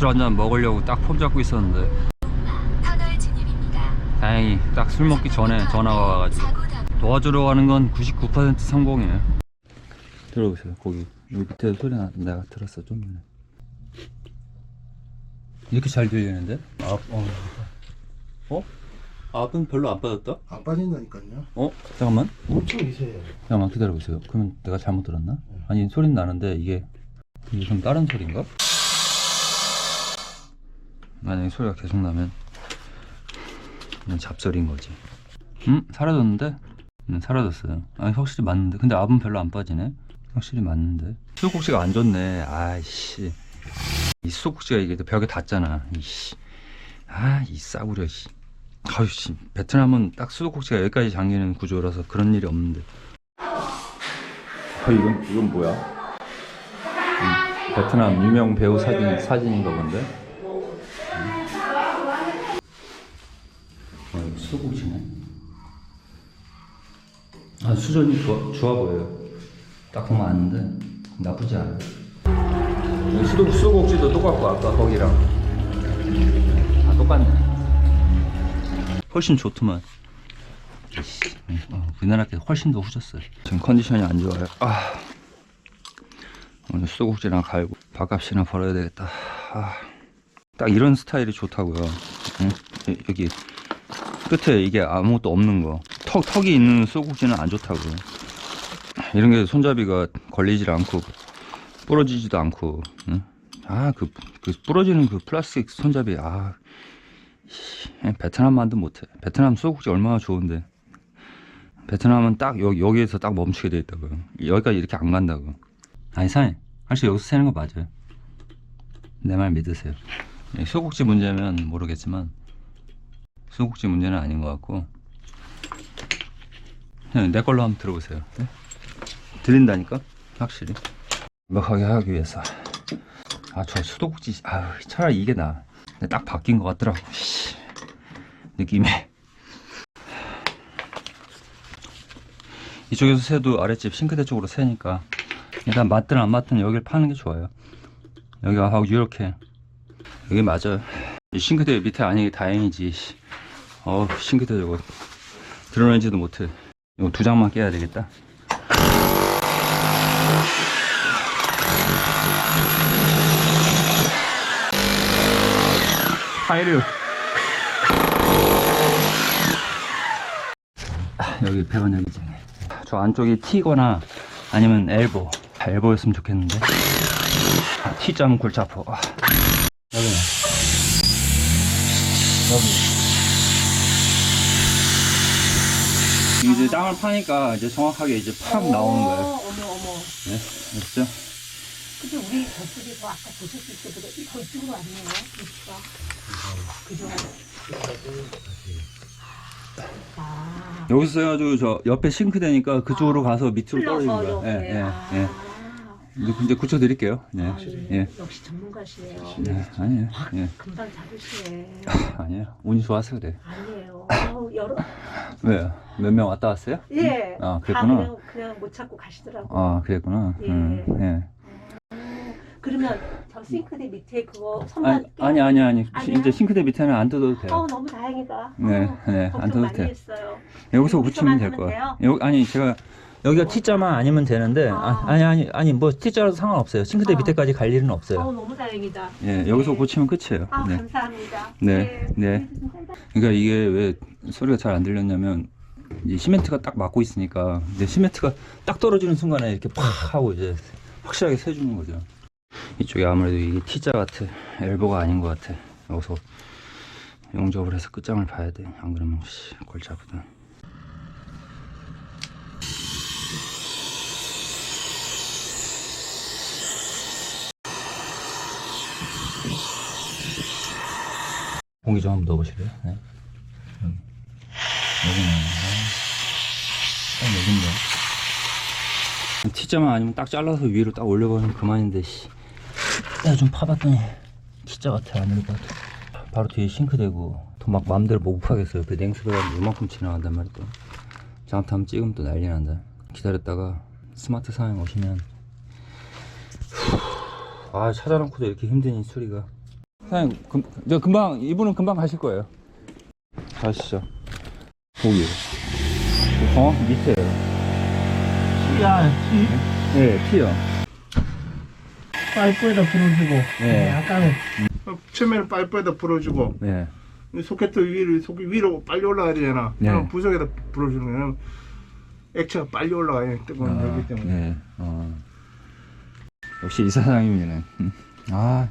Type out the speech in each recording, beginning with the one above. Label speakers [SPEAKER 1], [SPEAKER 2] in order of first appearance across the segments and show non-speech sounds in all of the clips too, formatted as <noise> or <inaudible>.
[SPEAKER 1] 3시 40분 딱술 한잔 먹으려고 딱 폼 잡고 있었는데. 다행히 딱 술 먹기 전에 전화가 와가지고 도와주러 가는 건 99% 성공이에요 들어보세요 거기 여기 밑에 소리 나, 내가 들었어 좀 전에 이렇게 잘 들리는데? 아, 어. 어? 앞은 별로 안 빠졌다?
[SPEAKER 2] 안 빠진다니까요.
[SPEAKER 1] 어? 잠깐만
[SPEAKER 2] 엄청 미세해요.
[SPEAKER 1] 잠깐만 기다려보세요 그러면 내가 잘못 들었나? 아니 소리는 나는데 이게 이게 좀 다른 소리인가? 만약에 소리가 계속 나면 그냥 잡소리인 거지. 음? 사라졌는데? 음, 사라졌어요. 아니 확실히 맞는데. 근데 압은 별로 안 빠지네. 확실히 맞는데. 수도꼭지가 안 좋네. 아이씨. 이 수도꼭지가 이게 벽에 닿잖아. 이씨. 아이 싸구려 씨. 아유 씨. 베트남은 딱 수도꼭지가 여기까지 잠기는 구조라서 그런 일이 없는데. 어, 이건 이건 뭐야? 음, 베트남 유명 배우 사진 사진인가 본데. 아, 이거 수국지네. 아 수전이 좋아, 좋아 보여요. 딱 보면 아는데 나쁘지 않아. 수도 수국지도 똑같고 아까 거기랑 아 똑같네. 훨씬 좋더만. 어, 우리나라 게 훨씬 더 후졌어요. 지금 컨디션이 안 좋아요. 아, 오늘 수도꼭지나 갈고 밥값이나 벌어야 되겠다. 아, 딱 이런 스타일이 좋다고요. 응? 여- 여기 끝에 이게 아무것도 없는 거. 턱 턱이 있는 수도꼭지는 안 좋다고. 이런 게 손잡이가 걸리질 않고 부러지지도 않고. 응? 아, 그, 그 부러지는 그 플라스틱 손잡이. 아, 씨, 베트남 만도 못해. 베트남 수도꼭지 얼마나 좋은데. 베트남은 딱 여기, 여기에서 딱 멈추게 돼 있다고요. 여기까지 이렇게 안 간다고. 아니, 사장님. 사실 여기서 세는 거 맞아요. 내 말 믿으세요. 예, 수국지 문제면 모르겠지만, 수국지 문제는 아닌 것 같고, 그냥 내 걸로 한번 들어보세요. 네? 들린다니까? 확실히. 완벽하게 하기 위해서. 아, 저 수도국지, 아유, 차라리 이게. 근데 딱 바뀐 것 같더라고. 씨. 느낌이. 이쪽에서 새도 아랫집 싱크대 쪽으로 새니까 일단 맞든 안 맞든 여기를 파는 게 좋아요 여기가 하고 이렇게 여기 맞아요 이 싱크대 밑에 아니기 다행이지 씨. 어우 싱크대 저거. 드러내지도 못해. 이거 두 장만 깨야 되겠다. 타이르 아, 여기 배관 여기지 저 안쪽이 T거나 아니면 엘보. 엘보였으면 좋겠는데. 아, T자면 골치 아파. 아. 여기네. 여기 이제 땅을 파니까 이제 정확하게 이제 팍 나오는 거예요
[SPEAKER 3] 어머 어머.
[SPEAKER 1] 네? 아시죠?
[SPEAKER 3] 근데 우리 저쪽에서 아까 보셨을 때보다 이 저쪽으로 왔네요. 위치가. 그죠? 아.
[SPEAKER 1] 여기서 해가지고 저 옆에 싱크대니까 그쪽으로 가서 밑으로 떨어지는
[SPEAKER 3] 흘러서
[SPEAKER 1] 거예요
[SPEAKER 3] 이렇게.
[SPEAKER 1] 예, 예,
[SPEAKER 3] 아.
[SPEAKER 1] 예. 이제 이제 굳혀드릴게요 네.
[SPEAKER 3] 아, 예.
[SPEAKER 1] 예.
[SPEAKER 3] 역시 전문가시네요.
[SPEAKER 1] 네, 아니에요 예.
[SPEAKER 3] 금방 잡으시네.
[SPEAKER 1] 아니에요 운이 좋아서 그래.
[SPEAKER 3] 어우, 여러.
[SPEAKER 1] 왜요? 몇명 왔다 왔어요?
[SPEAKER 3] 예.
[SPEAKER 1] 아,
[SPEAKER 3] 다
[SPEAKER 1] 그랬구나.
[SPEAKER 3] 그냥, 그냥 못 찾고 가시더라고.
[SPEAKER 1] 아 그랬구나
[SPEAKER 3] 예.
[SPEAKER 1] 음, 예.
[SPEAKER 3] 그러면 저 싱크대 밑에 그거
[SPEAKER 1] 아니,
[SPEAKER 3] 선반.
[SPEAKER 1] 아니 아니 아니
[SPEAKER 3] 아니야?
[SPEAKER 1] 이제 싱크대 밑에는 안 뜯어도 돼요
[SPEAKER 3] 어 너무 다행이다.
[SPEAKER 1] 네,
[SPEAKER 3] 어,
[SPEAKER 1] 네, 안
[SPEAKER 3] 걱정
[SPEAKER 1] 뜯어도
[SPEAKER 3] 많이
[SPEAKER 1] 돼요.
[SPEAKER 3] 했어요.
[SPEAKER 1] 여기서 붙이면 될 거예요
[SPEAKER 3] 돼요?
[SPEAKER 1] 여기 아니 제가 여기가 T자만 아니면 되는데 아,
[SPEAKER 3] 아.
[SPEAKER 1] 아 니 아니 아니 뭐 T자라도 상관없어요 싱크대
[SPEAKER 3] 어.
[SPEAKER 1] 밑에까지 갈 일은
[SPEAKER 3] 어
[SPEAKER 1] 없어요
[SPEAKER 3] 너무 다행이다.
[SPEAKER 1] 예 여기서
[SPEAKER 3] 네.
[SPEAKER 1] 고치면 끝이에요
[SPEAKER 3] 아
[SPEAKER 1] 네.
[SPEAKER 3] 감사합니다.
[SPEAKER 1] 네, 네. 그러니까 이게 왜 소리가 잘 안 들렸냐면 이 시멘트가 딱 막고 있으니까 이제 시멘트가 딱 떨어지는 순간에 이렇게 팍 하고 이제 확실하게 세 주는 거죠. 이쪽에 아무래도 이게 T자 같아. 엘보가 아닌 것 같아. 여기서 용접을 해서 끝장을 봐야 돼. 안 그러면 씨, 골치 아프다. 공기 좀 한번 넣어보실래요? 네. 여기. 여기는, 딱 여긴데. T자만 아니면 딱 잘라서 위로 딱 올려버리면 그만인데, 씨. 내가 좀 파봤더니, T자 같아, 아무리 봐도. 바로 뒤에 싱크대고, 더막 마음대로 못 파겠어요. 그 냉수도가 이만큼 지나간단 말이야, 또. 잘못하면 찍으면 또 난리 난다. 기다렸다가 스마트 상황 오시면, 아 찾아놓고도 이렇게 힘드니 수리가 사장님 금, 저 금방 이분은 금방 가실 거예요 가시죠 거기 어? 밑에요
[SPEAKER 2] T야, T.
[SPEAKER 1] 네 T요
[SPEAKER 2] 파이프에다 불어주고.
[SPEAKER 1] 네.
[SPEAKER 2] 약간은. 처음에는 파이프에다 불어주고.
[SPEAKER 1] 네
[SPEAKER 2] 이 소켓 위로, 소 위로 빨리 올라가야 되잖아.
[SPEAKER 1] 네.
[SPEAKER 2] 그럼 부석에다 불어주는 거는 액체가 빨리 올라가요. 뜨거운
[SPEAKER 1] 아,
[SPEAKER 2] 열기 때문에.
[SPEAKER 1] 네. 어. 역시 이 사장님이네 음. 아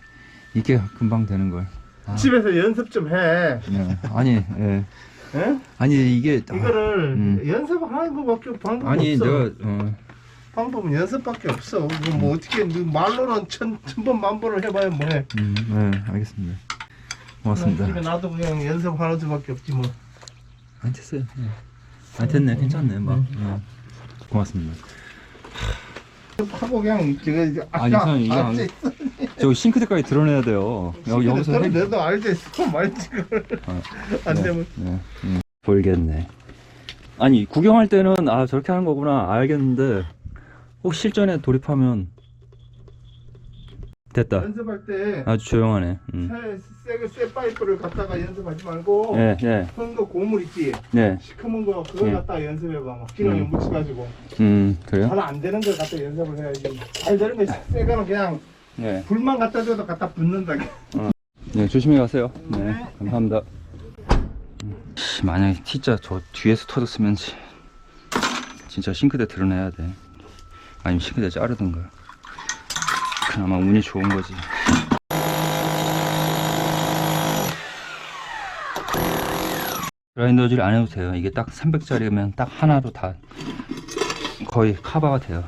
[SPEAKER 1] 이게 금방 되는 걸 아,
[SPEAKER 2] 집에서 연습 좀 해.
[SPEAKER 1] 네. 아니 예.
[SPEAKER 2] 예?
[SPEAKER 1] 아니 이게 아,
[SPEAKER 2] 이거를
[SPEAKER 1] 음.
[SPEAKER 2] 연습하는 거밖에 방법이
[SPEAKER 1] 아니
[SPEAKER 2] 없어.
[SPEAKER 1] 내가 어,
[SPEAKER 2] 방법은 연습밖에 없어. 이거 뭐 어떻게 너 말로는 천, 천번 만번을 해봐야 뭐해.
[SPEAKER 1] 음, 네 알겠습니다 고맙습니다
[SPEAKER 2] 집에 나도 그냥 연습하는 수밖에 없지 뭐.
[SPEAKER 1] 안 됐어요 네. 안 됐네 괜찮네 막 네. 고맙습니다
[SPEAKER 2] 하고 그냥 이제
[SPEAKER 1] 아니, 선생님, 이거 안- 저 싱크대까지 드러내야 돼요. 여기 여기서 해-
[SPEAKER 2] 내도 알지 손 말지 그걸
[SPEAKER 1] 어, <laughs>
[SPEAKER 2] 안
[SPEAKER 1] 네,
[SPEAKER 2] 되면.
[SPEAKER 1] 네, 음, 보이겠네. 아니 구경할 때는 아 저렇게 하는 거구나. 알겠는데 혹 실전에 돌입하면 됐다.
[SPEAKER 2] 연습할 때
[SPEAKER 1] 아주 조용하네. 음.
[SPEAKER 2] 새, 새, 새 파이프를 갖다가 연습하지 말고
[SPEAKER 1] 네, 네,
[SPEAKER 2] 큰거 고물 있지?
[SPEAKER 1] 네.
[SPEAKER 2] 시커먼 거 그거
[SPEAKER 1] 네.
[SPEAKER 2] 갖다가 연습해봐. 막 기름에
[SPEAKER 1] 음.
[SPEAKER 2] 묻혀가지고.
[SPEAKER 1] 음, 그래요?
[SPEAKER 2] 잘 안 되는 걸 갖다 연습을 해야지. 잘 되는 거 새 거는 그냥
[SPEAKER 1] 네.
[SPEAKER 2] 불만 갖다 줘도 갖다 붓는다
[SPEAKER 1] 네, 조심히 가세요. 네, 감사합니다. 음, 씨, 만약에 T자 저 뒤에서 터졌으면 지- 진짜 싱크대 드러내야 돼. 아니면 싱크대 자르든가. 그나마 운이 좋은 거지. 그라인더질 안 해도 돼요. 이게 딱 300짜리면 딱 하나로 다 거의 커버가 돼요.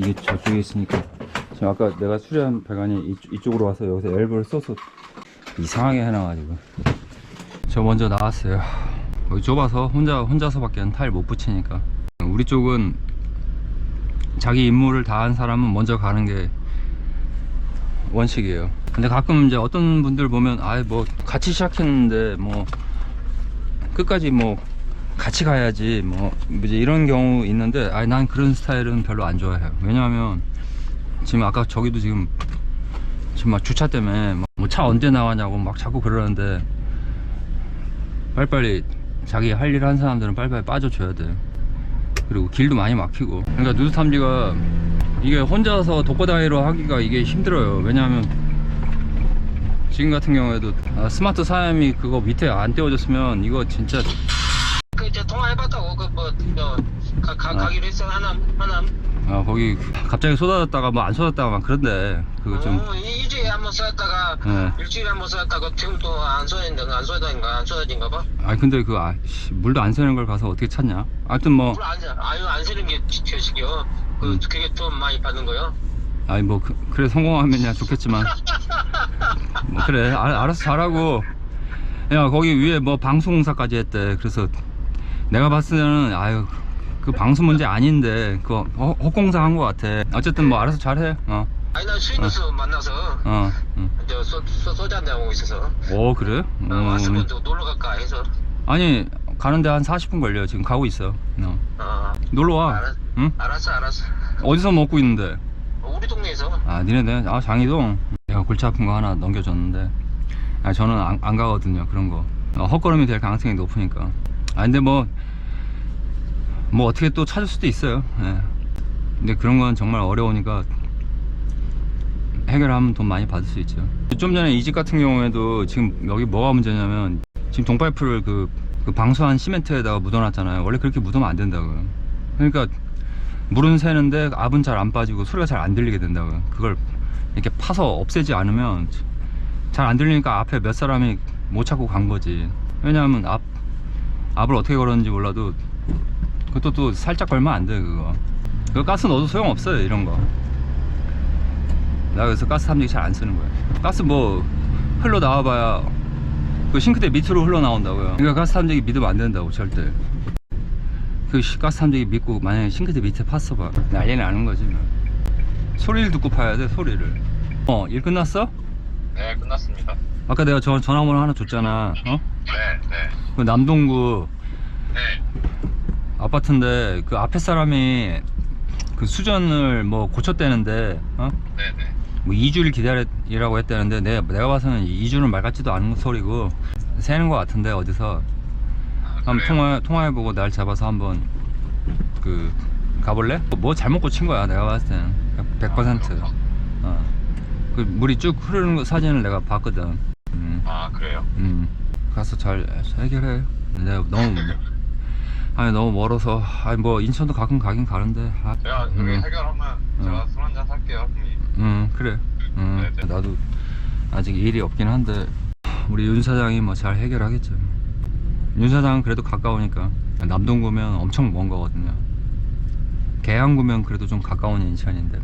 [SPEAKER 1] 이게 저쪽에 있으니까 지금 아까 내가 수리한 배관이 이쪽, 이쪽 으로 와서 여기서 엘보를 써서 이상하게 해놔가지고. 저 먼저 나왔어요. 여기 좁아서 혼자 혼자서밖에 탈못 붙이니까. 우리 쪽은 자기 임무를 다한 사람은 먼저 가는 게 원칙이에요. 근데 가끔 이제 어떤 분들 보면 아이 뭐 같이 시작했는데 뭐 끝까지 뭐 같이 가야지 뭐 이제 이런 경우 있는데 아니 난 그런 스타일은 별로 안 좋아해요. 왜냐하면 지금 아까 저기도 지금 지금 막 주차 때문에 뭐 차 언제 나가냐고 막 자꾸 그러는데 빨리빨리 자기 할 일 한 사람들은 빨리빨리 빠져줘야 돼 그리고 길도 많이 막히고. 그러니까 누드 탐지가 이게 혼자서 독거다이로 하기가 이게 힘들어요. 왜냐하면 지금 같은 경우에도 아, 스마트 사람이 그거 밑에 안 떼어줬으면 이거 진짜
[SPEAKER 4] 가, 가,
[SPEAKER 1] 아.
[SPEAKER 4] 가기로 했어. 하나 하나.
[SPEAKER 1] 아 거기 갑자기 쏟아졌다가 뭐 안 쏟았다가 막 그런데 그거 좀
[SPEAKER 4] 어, 이- 일주일에 한 번 쏟았다가
[SPEAKER 1] 예.
[SPEAKER 4] 일주일에 한 번 쏟았다가 지금 또 안 쏟아진다 안 쏟아진가 안 쏟아진가 봐.
[SPEAKER 1] 아 근데 그 아, 씨, 물도 안 새는 걸 가서 어떻게 찾냐? 하여튼 뭐
[SPEAKER 4] 물안 아유 안 새는 게 제식이요. 그
[SPEAKER 1] 음.
[SPEAKER 4] 그게 좀 많이 받는 거요?
[SPEAKER 1] 아니 뭐 그, 래 성공하면야 좋겠지만. <laughs> 뭐 그래 아, 알아서 잘하고. 야 거기 위에 뭐 방수공사까지 했대. 그래서 내가 봤을 때는 아유 그 방수 문제 아닌데 그 헛- 헛공사 한 거 같아. 어쨌든 뭐 알아서 잘해. 어.
[SPEAKER 4] 아니 나 수인도서 만나서
[SPEAKER 1] 어, 응.
[SPEAKER 4] 저 소, 소, 소주 한잔 하고 있어서.
[SPEAKER 1] 오 그래?
[SPEAKER 4] 어,
[SPEAKER 1] 음.
[SPEAKER 4] 왔으면 또 놀러 갈까 해서.
[SPEAKER 1] 아니 가는데 한 40분 걸려 지금 가고 있어. 어.
[SPEAKER 4] 어
[SPEAKER 1] 놀러 와.
[SPEAKER 4] 알았,
[SPEAKER 1] 응?
[SPEAKER 4] 알았어 알았어.
[SPEAKER 1] 어디서 먹고 있는데?
[SPEAKER 4] 어, 우리 동네에서.
[SPEAKER 1] 아 니네들 아 장이동. 내가 골치 아픈 거 하나 넘겨줬는데. 아 저는 안, 안 가거든요 그런 거. 어, 헛걸음이 될 가능성이 높으니까. 아 근데 뭐 뭐 어떻게 또 찾을 수도 있어요. 예. 근데 그런 건 정말 어려우니까 해결하면 돈 많이 받을 수 있죠. 좀 전에 이 집 같은 경우에도 지금 여기 뭐가 문제냐면 지금 동파이프를 그, 그 방수한 시멘트에다가 묻어놨잖아요. 원래 그렇게 묻으면 안 된다고요. 그러니까 물은 새는데 압은 잘 안 빠지고 소리가 잘 안 들리게 된다고요. 그걸 이렇게 파서 없애지 않으면 잘 안 들리니까 앞에 몇 사람이 못 찾고 간 거지. 왜냐하면 앞 압을 어떻게 걸었는지 몰라도 그것도 또 살짝 걸면 안 돼 그거. 그거 가스 넣어도 소용없어요 이런 거. 나 그래서 가스 탐지기 잘 안 쓰는 거야 가스 뭐 흘러 나와봐야 그 싱크대 밑으로 흘러 나온다고요. 그러니까 가스 탐지기 믿으면 안 된다고 절대. 그 시- 가스 탐지기 믿고 만약에 싱크대 밑에 팠어 봐. 난리 나는 거지 뭐. 소리를 듣고 파야 돼 소리를. 어 일 끝났어?
[SPEAKER 4] 네 끝났습니다.
[SPEAKER 1] 아까 내가 저 전화번호 하나 줬잖아. 어?
[SPEAKER 4] 네네.
[SPEAKER 1] 그 남동구.
[SPEAKER 4] 네.
[SPEAKER 1] 아파트인데 그 앞에 사람이 그 수전을 뭐 고쳤대는데 어?
[SPEAKER 5] 네네.
[SPEAKER 1] 뭐 2주를 기다리라고 했다는데 내가, 내가 봐서는 2주는 말 같지도 않은 소리고 새는 것 같은데 어디서
[SPEAKER 5] 아,
[SPEAKER 1] 한번
[SPEAKER 5] 그래요?
[SPEAKER 1] 통화 통화해보고 날 잡아서 한번 그 가볼래? 뭐 잘못 고친 거야 내가 봤을 때는 100%. 어. 그 물이 쭉 흐르는 거 사진을 내가 봤거든. 음,
[SPEAKER 5] 아 그래요?
[SPEAKER 1] 음. 가서 잘 해결해. 내가 너무 아니 너무 멀어서. 아니 뭐 인천도 가끔 가긴 가는데. 아,
[SPEAKER 5] 제가 여기
[SPEAKER 1] 음.
[SPEAKER 5] 해결하면 제가 술 한잔 살게요 형님.
[SPEAKER 1] 음 그래. 음,
[SPEAKER 5] 네, 네.
[SPEAKER 1] 나도 아직 일이 없긴 한데 우리 윤 사장이 뭐 잘 해결하겠죠. 윤 사장은 그래도 가까우니까. 남동구면 엄청 먼 거거든요. 계양구면 그래도 좀 가까운 인천인데